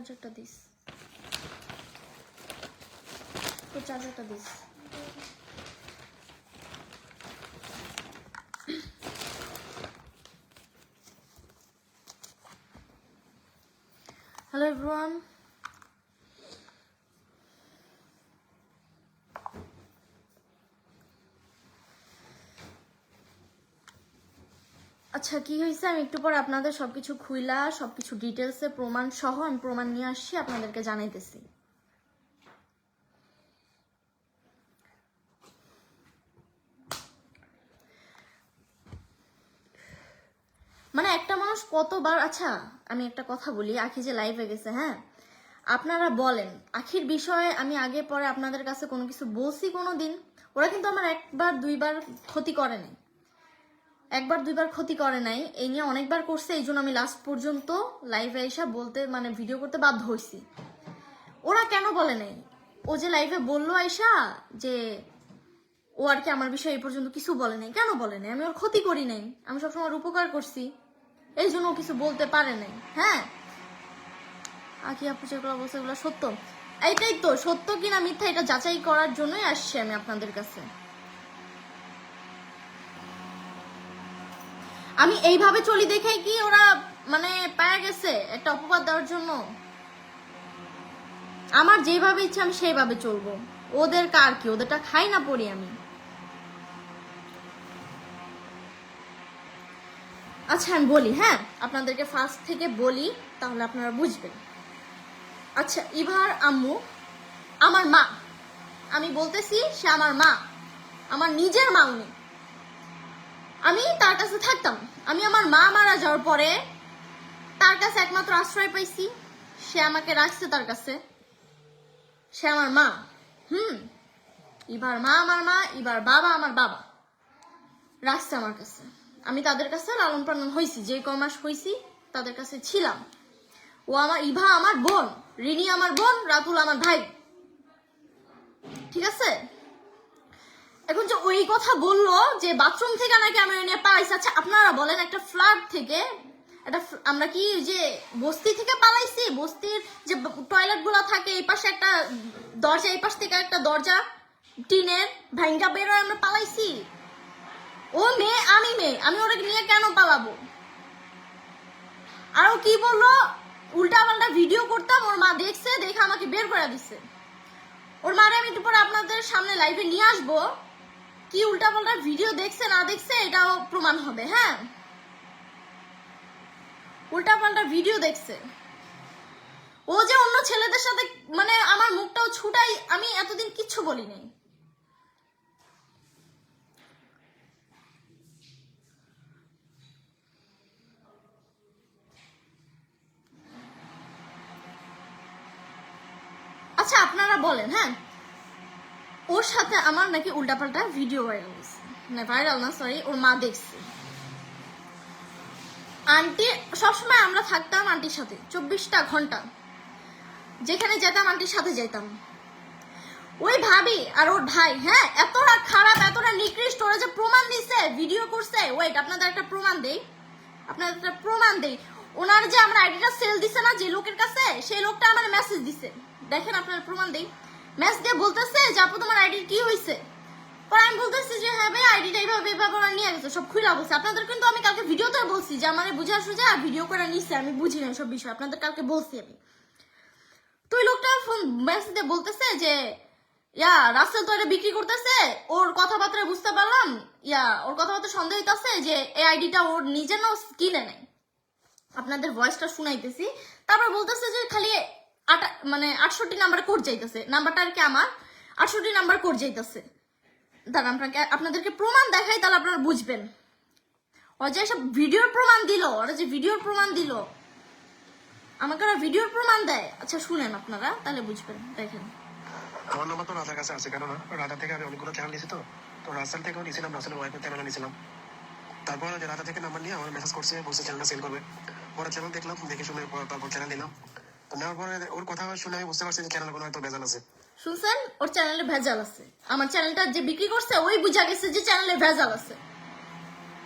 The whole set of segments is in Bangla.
চার্জারটা দিস। তোর চার্জারটা দিস। হ্যালো এভরিওয়ান আচ্ছা কি হয়েছে? আমি একটু পর আপনাদের সবকিছু খুইলা, সবকিছু ডিটেলসে প্রমাণ সহ আমি প্রমাণ নিয়ে আসছি, আপনাদেরকে জানাইতেছি। মানে একটা মানুষ কতবার আচ্ছা আমি একটা কথা বলি, আখি যে লাইভে গেছে হ্যাঁ? আপনারা বলেন, আখির বিষয়ে আমি আগে পরে আপনাদের কাছে কোনো কিছু বলছি কোনো দিন ওরা কিন্তু আমার একবার, দুইবার ক্ষতি করে নাই। একবার, দুইবার ক্ষতি করে নাই। এই নিয়ে অনেকবার করছে, এই জন্য আমি লাস্ট পর্যন্ত লাইভে এসে বলতে মানে ভিডিও করতে বাধ্য হয়েছি ওরা কেন বলে নাই? ও যে লাইভে বলল আইসা যে, ও আর কি আমার বিষয়ে এই পর্যন্ত কিছু বলে নাই। কেন বলে নাই? আমি ওর ক্ষতি করি নাই। আমি সবসময় ওর উপকার করছি। এই জন্য ও কিছু বলতে পারে নাই। হ্যাঁ? আকি আপু যেগুলো বলছে, এগুলো সত্য। এইটাই তো সত্য কিনা মিথ্যা, এটা যাচাই করার জন্যই আসছি আমি আপনাদের কাছে। আমি এইভাবে চলি দেখে কি ওরা মানে পায়া গেছে? একটা অপবাদ দেওয়ার জন্য? আমার যেভাবে ইচ্ছা আমি সেইভাবে চলবো। ওদের কার কি? ওদেরটা খাই না পড়ি আমি। আচ্ছা আমি বলি হ্যাঁ? আপনাদেরকে ফার্স্ট থেকে বলি, তাহলে আপনারা বুঝবেন। আচ্ছা ইভার আম্মু, আমার মা। আমি বলতেছি, সে আমার মা। আমার নিজের মা উনি। আমি তার কাছে থাকতাম। আমি আমার মা মারা যাওয়ার পরে তার কাছে একমাত্র আশ্রয় পাইছি। সে আমাকে রাখছে তার কাছে। সে আমার মা। হুম, এবার মা আমার মা, এবার বাবা আমার বাবা। রাখছে আমার কাছে। আমি তাদের কাছে লালন পালন হয়েছি যে ক মাস হয়েছি তাদের কাছে ছিলাম। ও আমার, ইভা আমার বোন, রিনি আমার বোন, রাতুল আমার ভাই। ঠিক আছে? এখন যে ওই কথা বলল যে বাথরুম থেকে নাকি আমি ওই নিয়ে পালাইছি আচ্ছা আপনারা বলেন একটা ফ্ল্যাট থেকে, একটা আমরা কি যে বস্তি থেকে পালাইছি? বস্তির যে টয়লেটগুলো থাকে, এই পাশে একটা দরজা, এই পাশ থেকে একটা দরজা, টিনের ভাঙ্গা বেরোয় আমরা পালাইছি। ও মেয়ে, আমি মেয়ে, আমি ওটাকে নিয়ে কেন পালাবো? আর কি বলল? উল্টা পাল্টা ভিডিও করতাম, ওর মা দেখছে, দেখে আমাকে বের করে দিছে। ওর মারে আমি একটু পরে আপনাদের সামনে লাইভে নিয়ে আসব। কি উল্টা পাল্টা ভিডিও দেখছে, না দেখছে, এটাও প্রমাণ হবে হ্যাঁ? উল্টা পাল্টা ভিডিও দেখছে। ও যে অন্য ছেলেদের সাথে মানে আমার মুখটাও ছুটাই, আমি এতদিন কিচ্ছু বলিনি। আচ্ছা আপনারা বলেন হ্যাঁ? ওর সাথে আমার নাকি উল্টাপাল্টা ভিডিও ভাইরাল হয়েছে। না ভাইরাল না সরি ওর মা দেখছে। আন্টি সবসময় আমরা থাকতাম আন্টির সাথে, চব্বিশটা ঘণ্টা। যেখানে যেতাম আন্টির সাথে যেতাম। ওই ভাবি আর ওর ভাই হ্যাঁ এতটা খারাপ, এতটা নিকৃষ্ট, ওরা যে প্রমাণ দিছে ভিডিও করছে। ওয়েট আপনাদের একটা প্রমাণ দেই। আপনাদের একটা প্রমাণ দেই। ওনার যে আমরা আইডিটা সেল দিছে না যে লোকের কাছে, সেই লোকটা আমার মেসেজ দিছে। দেখেন আপনার প্রমাণ দেই। দিয়ে বলতেছে যে, আপু, তোমার আইডি কি হয়েছে আমি বলতেছি যে হ্যাঁ ভাই আইডিটা এইভাবে এইভাবে ওরা নিয়ে গেছে, সব খুলে আপনাদের কিন্তু আমি কালকে ভিডিওতে বলছি যে, আমার ভিডিও করে নিচ্ছে আমি বুঝি না সব বিষয়। আপনাদের কালকে বলছি আমি। তো ওই লোকটা ফোন বলতেছে যে, ইয়া, রাসেল তো এটা বিক্রি করতেছে, ওর কথাবার্তা বুঝতে পারলাম। ইয়া, ওর কথাবার্তা সন্দেহ হইতাছে যে, এই আইডিটা ওর নিজে না কিনে নেয়। আপনাদের ভয়েসটা শুনাইতেছি। তারপর বলতেছে যে, খালি আটা মানে আটষট্টি নাম্বার কোড যাইতেছে। নাম্বারটা আর কি আমার? আটষট্টি নাম্বার কোড যাইতেছে। দাঁড়ান, আপনাকে আপনাদেরকে প্রমাণ দেখাই, তাহলে আপনারা বুঝবেন। ওরা যে সব ভিডিওর প্রমাণ দিল, ওরা যে ভিডিওর প্রমাণ দিল। আমাকে ওরা ভিডিওর প্রমাণ দেয়। আচ্ছা শুনেন আপনারা, তাহলে বুঝবেন, দেখেন। আমার নাম্বার তো রাজার কাছে আছে না রাজা থেকে আমি অনেকগুলো চ্যানেল নিয়েছি তো। তো রাসেল থেকেও নিয়েছিলাম রাসেলের ওয়াইফের চ্যানেল নিয়েছিলাম তারপর রাজা থেকে নাম্বার নিয়ে আমার মেসেজ করছে, বলছে চ্যানেলটা সেল করবে। পরে চ্যানেল দেখলাম, দেখে শুনে পরে তারপর চ্যানেল নিলাম। নেওয়ার পরে ওর কথা শুনে আমি বুঝতে পারছি যে চ্যানেল কোনো হয়তো বেজাল আছে। শুনছেন? ওর চ্যানেলে ভেজাল আছে। আমার চ্যানেলটা যে বিক্রি করছে ওই বুঝা গেছে যে চ্যানেলে ভেজাল আছে।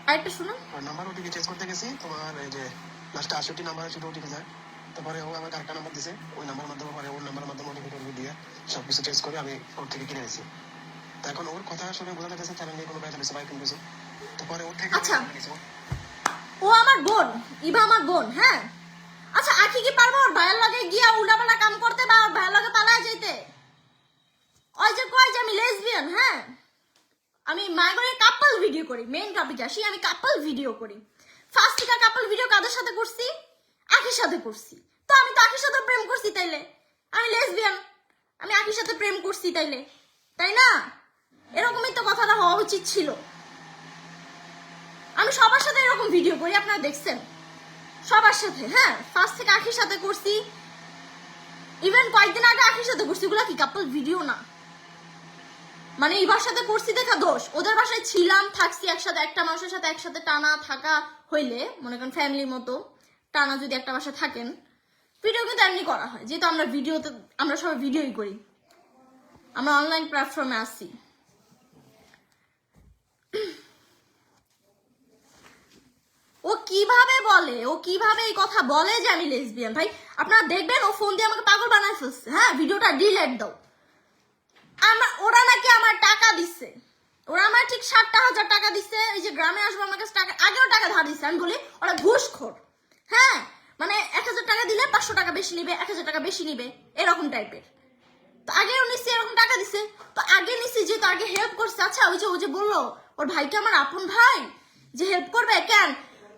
আরেকটা শুনুন। নাম্বার ওটিপি চেঞ্জ করতে গেছি তোমার এই যে লাস্টে আটষট্টি নাম্বার ছিল ওটিপি যায়। তারপরে ও আমাকে আরেকটা নাম্বার দিছে ওই নাম্বার মাধ্যমে পরে ওর নাম্বার মাধ্যমে ওটিপি দিয়ে সবকিছু চেঞ্জ করে আমি ওর থেকে কিনে নিয়েছি তো এখন ওর কথা শুনে বোঝা যাচ্ছে চ্যানেল নিয়ে কোনো ব্যবসা দিচ্ছে বাইক কিনতেছে তারপরে ওর থেকে আচ্ছা। ও আমার বোন ইভা আমার বোন হ্যাঁ? আচ্ছা আখি কি পারব? ভাইয়ের লগে গিয়া উল্টাপাল্টা কাম করতে বা ভাইয়ের লগে পালায় যেতে? ওই যে কয় যে আমি লেসবিয়ান হ্যাঁ? আমি মায়ের কাপল ভিডিও করি মেইন টপিক আসি, আমি কাপল ভিডিও করি। ফার্স্ট থেকে কাপল ভিডিও কাদের সাথে করছি? আখির সাথে করছি। তো আমি তো আখির সাথে প্রেম করছি তাইলে। আমি লেসবিয়ান আমি আখির সাথে প্রেম করছি তাইলে। তাই না? এরকমই তো কথাটা হওয়া উচিত ছিল। আমি সবার সাথে এরকম ভিডিও করি, আপনারা দেখছেন। সবার সাথে হ্যাঁ? ফার্স্ট থেকে আখির সাথে করছি। ইভেন কয়েকদিন আগে আখির সাথে করছি। এগুলা কি কাপল ভিডিও না। মানে এবার সাথে করছি দেখা দোষ। ওদের বাসায় ছিলাম, থাকছি একসাথে, একটা মানুষের সাথে একসাথে টানা থাকা হইলে, মনে করেন ফ্যামিলির মতো, টানা যদি একটা বাসায় থাকেন ভিডিও কিন্তু এমনি করা হয়। যেহেতু আমরা ভিডিওতে আমরা সবাই ভিডিওই করি। আমরা অনলাইন প্ল্যাটফর্মে আসছি ও কীভাবে বলে? ও কীভাবে এই কথা বলে যে আমি লেসবিয়ান ভাই, আপনারা দেখবেন ও ফোন দিয়ে আমাকে পাগল বানায় ফেলছে। হ্যাঁ ভিডিওটা ডিলেট দাও। আমার, ওরা নাকি আমার টাকা দিচ্ছে ওরা আমার ঠিক ষাটটা হাজার টাকা দিচ্ছে এই যে গ্রামে আসব, আমার কাছে টাকা আগেও টাকা ধার দিচ্ছে আমি বলি, ওরা ঘুষখোর। হ্যাঁ মানে এক হাজার টাকা দিলে পাঁচশো টাকা বেশি নিবে, এক হাজার টাকা বেশি নিবে, এরকম টাইপের তো আগেও নিচ্ছি এরকম টাকা দিছে। তো আগে নিচ্ছি যেহেতু আগে হেল্প করছে। আচ্ছা ওই যে, ও যে বলল, ওর ভাইকে আমার আপন ভাই? যে হেল্প করবে, কেন?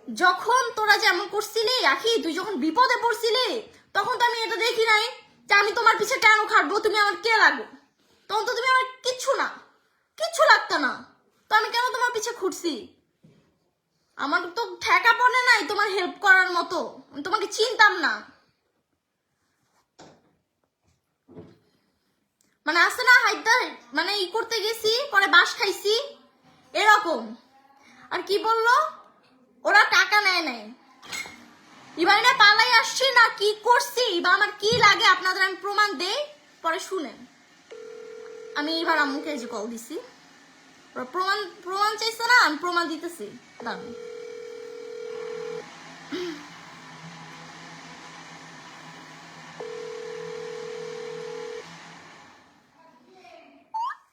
যখন তোরা যেমন করছিলি, আখি, তুই যখন বিপদে পড়ছিলি, তখন তো আমি এটা দেখি নাই যে আমি তোমার পিছে কেন খাটবো, তুমি আমার কে লাগো তখন তো তুমি আমার কিচ্ছু না, কিচ্ছু লাগতো না। তো আমি কেন তোমার পিছে ঘুরছি আমার তো ঠেকা পড়ে নাই তোমার হেল্প করার মতো। আমি তোমাকে চিনতাম না। মানে আসে না হাইদা মানে ই করতে গেছি, পরে বাস খাইছি, এরকম। আর কি বলল? ওরা টাকা নেয় নাই। এবার না পালাই আসছি না কি করছি? বা আমার কি লাগে আপনাদের আমি প্রমাণ দেই, পরে শুনেন। আমি এবার আম্মুকে যে কল দিছি। প্রমাণ প্রমাণ চাইছে না, আমি প্রমাণ দিতেছি। দাঁড়ান।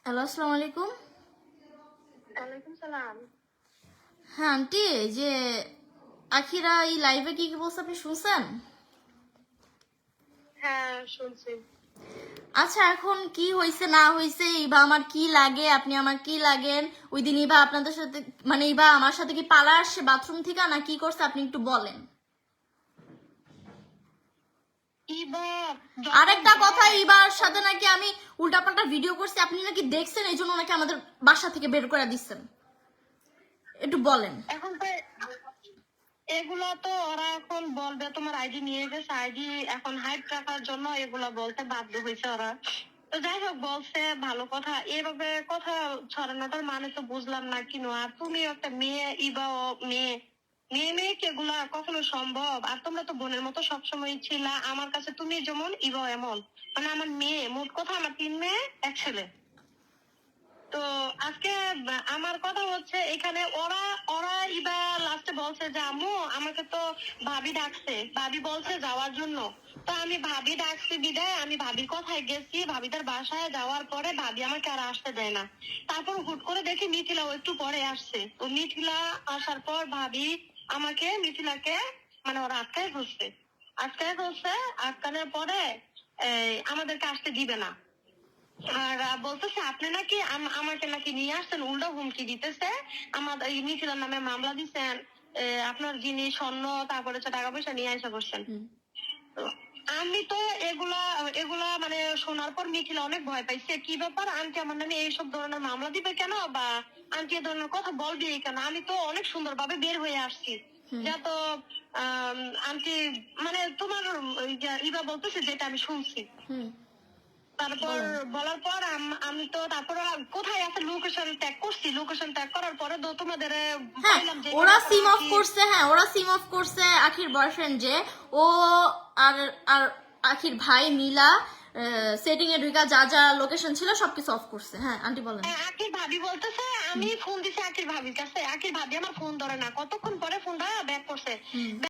হ্যালো, আসসালামু আলাইকুম। ওয়ালাইকুম সালাম। হ্যাঁ আন্টি যে আখিরা এই লাইভে কি কি বলছে আপনি শুনছেন? হ্যাঁ শুনছি। আচ্ছা এখন কি হয়েছে না হয়েছে ইবা আমার কি লাগে আপনি আমার কি লাগেন? ওই দিন ইবা আপনাদের সাথে মানে ইবা আমার সাথে কি পালা আসছে বাথরুম থেকে না কি করছে আপনি একটু বলেন। আরেকটা কথা ইবার সাথে নাকি আমি উল্টাপাল্টা ভিডিও করছি আপনি নাকি দেখছেন এই জন্য নাকি আমাদের বাসা থেকে বের করে দিচ্ছেন। একটু বলেন। এখন এগুলা তো ওরা এখন বলবে, তোমার আইডি নিয়ে গেছে আইডি এখন রাখার জন্য এগুলা বলতে বাধ্য হয়েছে ওরা। তো যাই হোক, বলছে, ভালো কথা। এভাবে কথা ছড়ানোটার মানে তো বুঝলাম না কিনো। আর তুমি একটা মেয়ে ইবাও মেয়ে মেয়ে মেয়েকে এগুলা কখনো সম্ভব? আর তোমরা তো বোনের মতো সবসময় ছিলা। আমার কাছে তুমি যেমন, ইবাও এমন। মানে আমার মেয়ে, মোট কথা আমার তিন মেয়ে, এক ছেলে। তো আজকে আমার কথা হচ্ছে এখানে ওরা ওরা ইবা লাস্টে বলছে যে, আম্মু, আমাকে তো ভাবি ডাকছে। ভাবি বলছে যাওয়ার জন্য। তো আমি ভাবি ডাকছি বিদায়, আমি ভাবির কথায় গেছি। ভাবিটার বাসায় যাওয়ার পরে ভাবি আমাকে আর আসতে দেয় না। তারপর হুট করে দেখি মিথিলাও একটু পরে আসছে। তো মিথিলা আসার পর ভাবি আমাকে, মিথিলাকে মানে ওরা আটকায় ধরছে। আটকায় ধরছে, আটকানোর পরে আমাদেরকে আসতে দিবে না। আর বলতেছে আপনি নাকি আম- আমাকে নাকি নিয়ে আসছেন উল্টো হুমকি দিতেছে। আমাদের এই মিথিলার নামে মামলা দিচ্ছেন আপনার জিনিস স্বর্ণ তারপরে হচ্ছে টাকা পয়সা নিয়ে আসা করছেন। আমি তো এগুলা এগুলা মানে শোনার পর মিথিলা অনেক ভয় পাইছে। কি ব্যাপার? আন্টি আমার নামে এইসব ধরনের মামলা দিবে কেন? বা আন্টি এ ধরনের কথা বলবি কেন? আমি তো অনেক সুন্দরভাবে বের হয়ে আসছি। যা তো আন্টি মানে তোমার ইবা বলতেছে যেটা আমি শুনছি। তারপর বলার পর আমি তো তারপর কোথায় আছে লোকেশন ট্যাগ করছি? লোকেশন ট্যাগ করার পরে তো তোমাদের হ্যাঁ ওরা সিম অফ করছে হ্যাঁ ওরা সিম অফ করছে আখির বয়ফ্রেন্ড যে। ও আর আর আখির ভাই মিলা সেটিং এ ঢুকা যা যা লোকেশন ছিল সবকিছু অফ করছে। হ্যাঁ আন্টি বলেন। হ্যাঁ, আকির ভাবি বলতেছে আমি ফোন দিছি আকির ভাবির কাছে। আকির ভাবি আমার ফোন ধরে না। কতক্ষণ পরে ফোন ফোনটা ব্যাক করছে।